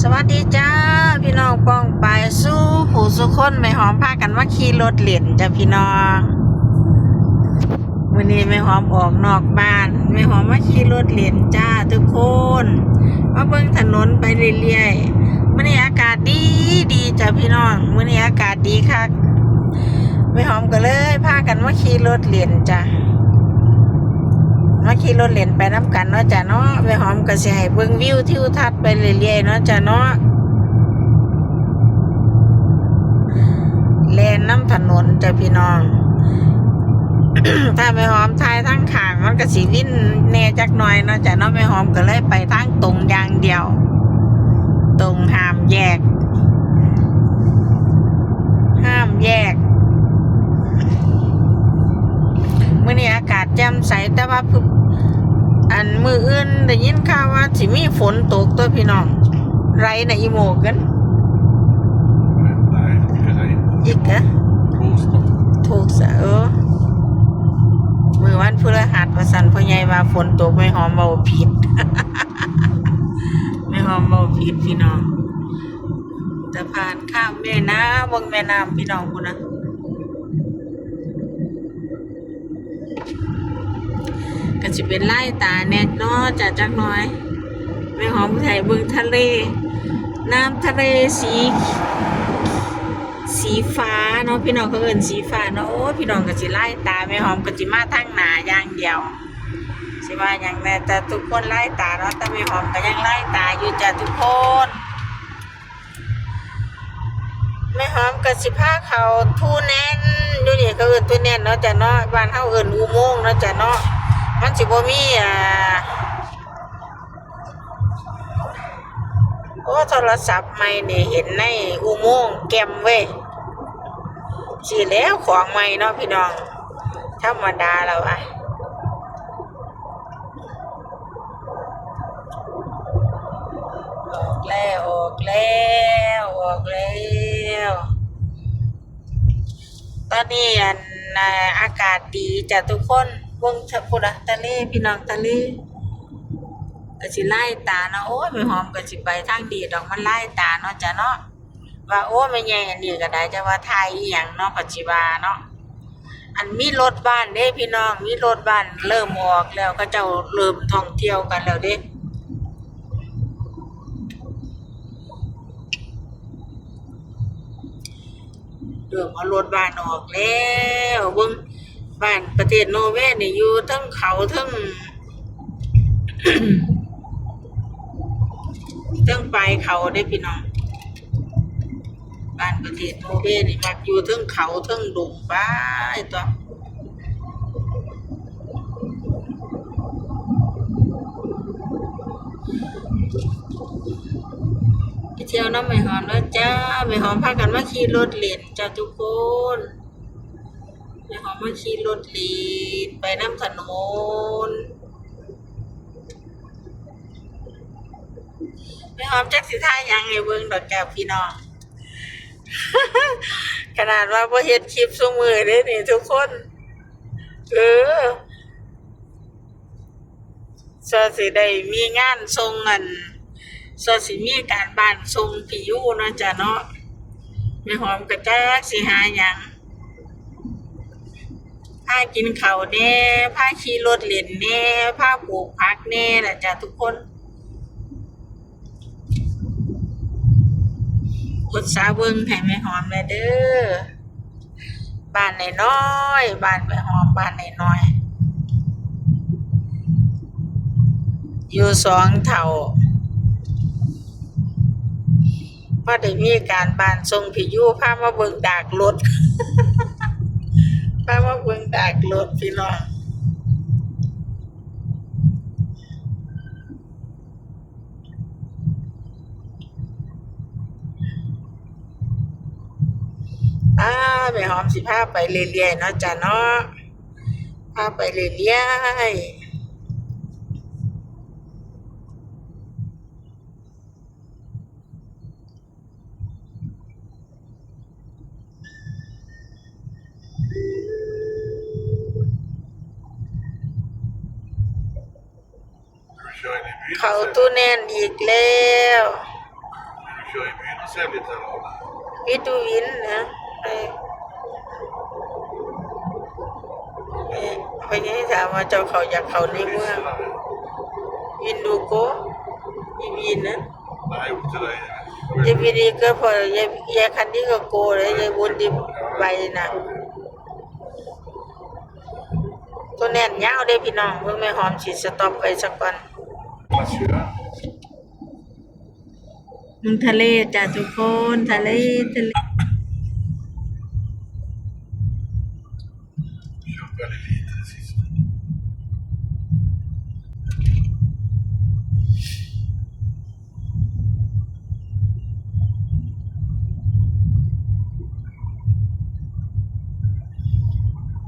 สวัสดีจ้า พี่น้องป้องไปสู้ผู้สุคนไม่หอมพากันว่าขี่รถเหรียญจ้าพี่น้องวันนี้ไม่หอมออกนอกบ้านไม่หอมว่าขี่รถเหรียญจ้าทุกคนมาเบิ่งถนนไปเรื่อยๆวันนี้อากาศดีดีจ้าพี่น้องวันนี้อากาศดีคักไม่หอมก็เลยพากันว่าขี่รถเหรียญจ้า มาขี่รถเล่นไปน้ำกันเนาะจ้ะเนาะไปหอมก็สิให้เบิ่งวิวทิวทัศน์ไปเรื่อยๆเนาะจ้ะเนาะแล่นน้ำถนนจ้ะพี่น้อง ถ้าไม่หอมทายทั้งขางมันก็สิวิ่นแน่จักหน่อยเนาะจ้ะเนาะไม่หอมก็เลยไปทางตรงอย่างเดียว ตรงห้ามแยก ห้ามแยก มื่อนี้อากาศแจ่มใสแต่ว่าพึ่งอันมืออื่นได้ยินข่าวว่าสิมีฝนตกตัวพี่น้อง ไรนะอีโมกัน Nej, eller inte. อีกอะ Torsdag. ถูกสะเออมือวันพฤหัสประสันพ่อใหญ่ว่าฝนตกไม่หอมเบาผิด ไม่หอมเบาผิดพี่น้องจะผ่านข้ามแม่น้ำวงแม่น้ำพี่น้องคุณนะ ก็จะเป็นไล่ตาแนกเนาะจากจักน้อยไม่หอมไทยเบึงทะเล น้ำทะเลสี สีฟ้าเนาะพี่น้องก็เอินสีฟ้าเนาะโอ้พี่น้องก็สิไล่ตาไม่หอมก็จิมาทั้งหนาอย่างเดียวสิว่าอย่างแน่แต่ทุกคนไล่ตาเนาะแต่ไม่หอมก็ยังไล่ตาอยู่จ้ะทุกคนไม่หอมก็สิพาเขาทูแน่นอยู่นี่เขาเอินทูแน่นเนาะจ้ะเนาะบ้านเฮาเอินอุโมงเนาะจ้ะเนาะ มันสิบ่มีอ่าโอ้โทรศัพท์ใหม่นี่เห็นในอุโมงค์แกมเว้ยสิแล้วของใหม่เนาะพี่น้อง ธรรมดาแล้วอะออกแล้วออกแล้วออกแล้วตอนนี้อันอากาศดีจ้ะทุกคน วงเถอะพุดะทะเลพี่น้องทะเลก็สิไล่ตาเนาะโอ้ยไม่หอมก็สิไปทางดีดอกมันไล่ตาเนาะจ้ะเนาะว่าโอ้ไม่ใหญ่อันนี้ก็ได้จะว่าไทยอีหยังเนาะปัจจิวาเนาะอันมีรถบ้านเด้พี่น้องมีรถบ้านเริ่มออกแล้วก็เจ้าเริ่มท่องเที่ยวกันแล้วเด้เริ่มเอารถบ้านออกแล้วเบิ่ง บ้านประเทศโนเวย์นี่อยู่ทั้งเขาทั้งทั้งปลายเขาได้พี่น้องบ้านประเทศโนเวย์นี่มักอยู่ทั้งเขาทั้งดงป้ายตัวไปเที่ยวน้ำไม่หอมแล้วจ้าไม่หอมพากันมาขี่รถเล่นจ้าทุกคน หอมมาขี่รถล่นไปน้ำถนนไม่หอมจักสิท่ายังไงเบิ่งดอกแก้วพี่น้อง ขนาดว่าพอเฮ็ดคลิปซุมือเด้นี่ทุกคน เออสอสิได้มีงานทรงเงินสวสิมีการบ้านทรงผิวเนาะจ้ะเนาะไม่หอมกระจักสิหายังากินข้าวแน่พาขี่รถเล่นแน่พาปลูกผักแน่ล่ะจ้ะทุกคนกดสาเบิ่งให้แม่หอมเลยเด้อบ้านน้อยบ้านแม่หอมบ้านน้อย อยู่สองเท่าพอได้มีการบ้านทรงพิยุพามาเบิ่งดากรถ ปลว่าเบิ่งดากรถพี่น้องอ่าไปหอมสิพาไปเรื่อยๆเนาะจ้ะเนาะพาไปเรื่อยๆ เขาตู้แน่นอีกแล้ว kör ju in sig lite då. วิตูวินนะไปไปไปนี่ถามว่าเจ้าเขาอยากเขาในเมืองวินดูโกอีวินนะ Nej, inte dig. ยายวินีก็พอยายยายคันนี้ก็โกเลยยายบุญดีไปนะตัวแน่นยาวเด้พี่น้องเพิ่งไม่หอมฉีดสต็อปไปสักก่อน Man kör. มึงทะเลจ้ะทุกคนทะเลทะเล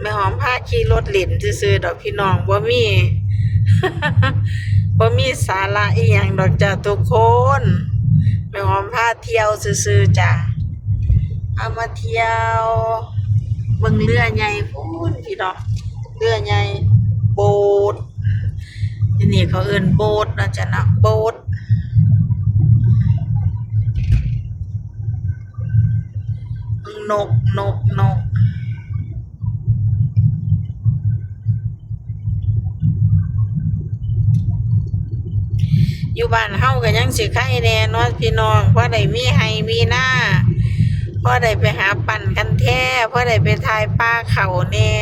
แม่หอมพาขี่รถเล่นซื่อๆดอกพี่น้องบ่มี บ่มีสาระอีหยังดอกจ้ะทุกคนแม่หอมพาเที่ยวซื่อๆจ้ะเอามาเที่ยวเบิ่งเรือใหญ่พูนพี่น้องเรือใหญ่โบ๊ทอันนี้เขาเอิ้นโบ๊ทนะจ๊ะนะโบ๊ทนกนกนก อยู่บ้านเฮาก็ยังสิไข่แน่เนาะพี่น้องเพราะได้มีไห้มีหน้าเพราะได้ไปหาปั่นกันแท้เพราะได้ไปทายปลาเขาแน่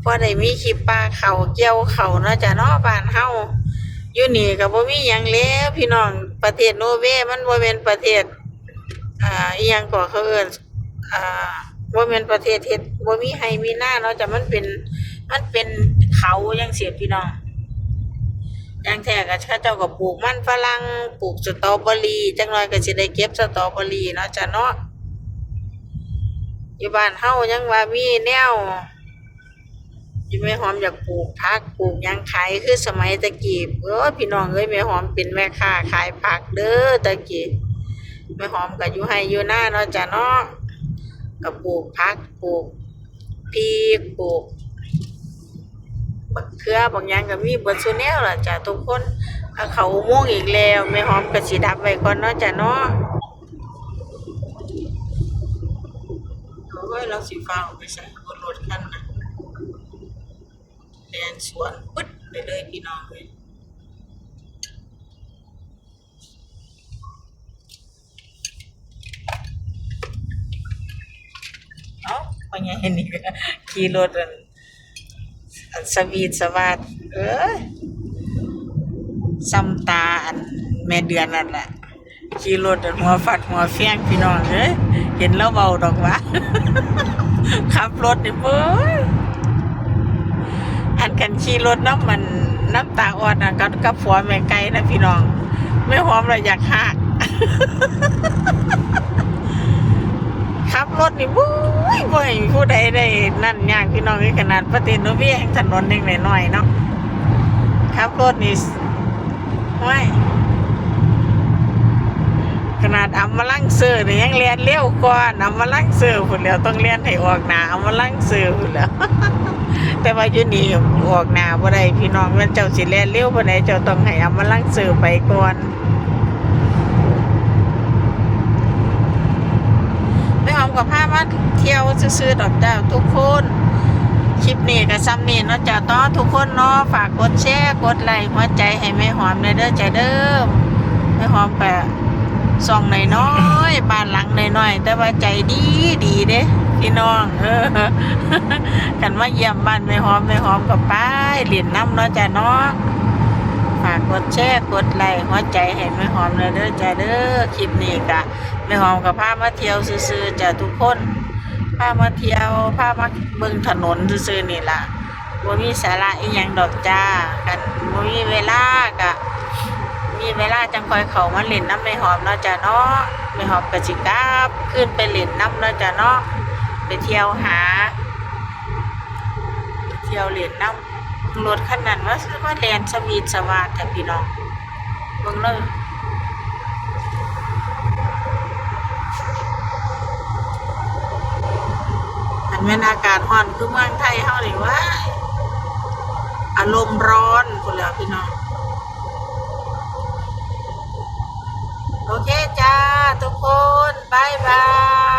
เพราะได้มีคลิปปลาเขาเกี่ยวเขาเนาะจ้ะเนาะบ้านเฮาอยู่นี่ก็บ่มีหยังแล้วพี่น้องประเทศโนเวย์มันบ่แม่นประเทศอ่าอีหยังก็เขาเอิ้นอ่าบ่แม่นประเทศเฮ็ดบ่มีไห้มีหน้าเนาะจ้ะมันเป็นมันเป็นเขาจังซี่พี่น้อง อย่างแท้ก็เขาเจ้าก็ปลูกมันฝรั่งปลูกสตรอเบอรี่จังน้อยก็สิได้เก็บสตรอเบอรี่เนาะจ้ะเนาะอยู่บ้านเฮายังว่ามีแนวอยู่แม่หอมอยากปลูกผักปลูกยังขายคือสมัยตะกี้เออพี่น้องเอ้ยแม่หอมเป็นแม่ค้าขายผักเด้อตะกี้แม่หอมก็อยู่ไห้อยู่หน้าเนาะจ้ะเนาะก็ปลูกผักปลูกพริกปลูก บักเขือบางอย่างก็มีเบิดซุแนวล่ะจ้ะทุกคนเขาอุโมงอีกแล้วแม่หอมก็สิดับไว้ก่อนเนาะจ้ะเนาะโอ้ยเราสิฟ้าไปใส่บนรถคันนะแลนสวนปึ๊ดไปเลยพี่น้องเอ้ยเอ้าว่าไงนี่ก็ขี่รถอันอัน สวีทสวัสดเอ้ยซ้ำตาอันแม่เดือนนั่นแหละขี่รถอันหัวฟัดหัวเฟียงพี่น้องเอ้ยเห็นแล้วเบาดอกวะขับรถนี่เบ้ยอันกันขี่รถน้ำมันน้ำตาอ่อนอะกับกับผัวแม่ไก่นะพี่น้อง ไม่หอมเลยอยากหัก ขับรถนี่บุ้ยบ่ให้ผู้ใดได้นั่นยากพี่น้องนี่ขนาดประเทศโนเวียแห่งถนนเองหน่อยๆเนาะขับรถนี่ห้ยขนาดอำมมาลังเสือนี่ยังเรียนเร็วกว่าอำมมาลังเสือพุ่นแล้วต้องเรียนให้ออกหน้าอำมมาลังเสือพุ่นแล้วแต่ว่าอยู่นี่ออกหน้าบ่ได้พี่น้องมันเจ้าสิเรียนเร็วบ่ได้เจ้าต้องให้อำมาลังเสือไปก่อน ไม่หอม กับผ้ามาเที่ยวซื้อๆดอกจ้าทุกคนคลิปนี้กับซ้ำนี่เนาะจ้าต้อทุกคนเนาะฝากกดแชร์กดไลค์หัวใจให้แม่หอมเลยเด้อจ้าเด้อแม่หอมก็ส่องน้อยๆบ้านหลังน้อยๆแต่ว่าใจดีดีเด้พี่น้องเออกันมาเยี่ยมบ้านแม่หอมแม่หอมกับป้ายเหรียญน้ำเนาะจ้าเนาะฝากกดแชร์กดไลค์หัวใจให้แม่หอมเลยเด้อจ้าเด้อคลิปนี้กะแม่หอมกับพามาเที่ยวซื่อๆจ้ะทุกคนพามาเที่ยวพามาเบิ่งถนนซื่อๆนี่ล่ะบ่มีสาระอีหยังดอกจ้ากันบ่มีเวลากะมีเวลาจังคอยเขามาเล่นน้ำแม่หอมเนาะจ้ะเนาะแม่หอมก็สิกลับขึ้นไปเล่นน้ำเนาะจ้ะเนาะไปเที่ยวหา เที่ยวเล่นน้ำ รถขนนั้นว่าซื้อมาแลนสวีทสวาดแต่พี่น้องเบิ่งเลยอันแม่นอากาศห่อนคือเมืองไทยเฮานี่ว่าอารมณ์ร้อนคนแล้วพี่น้องโอเคจ้า ทุกคนบายบาย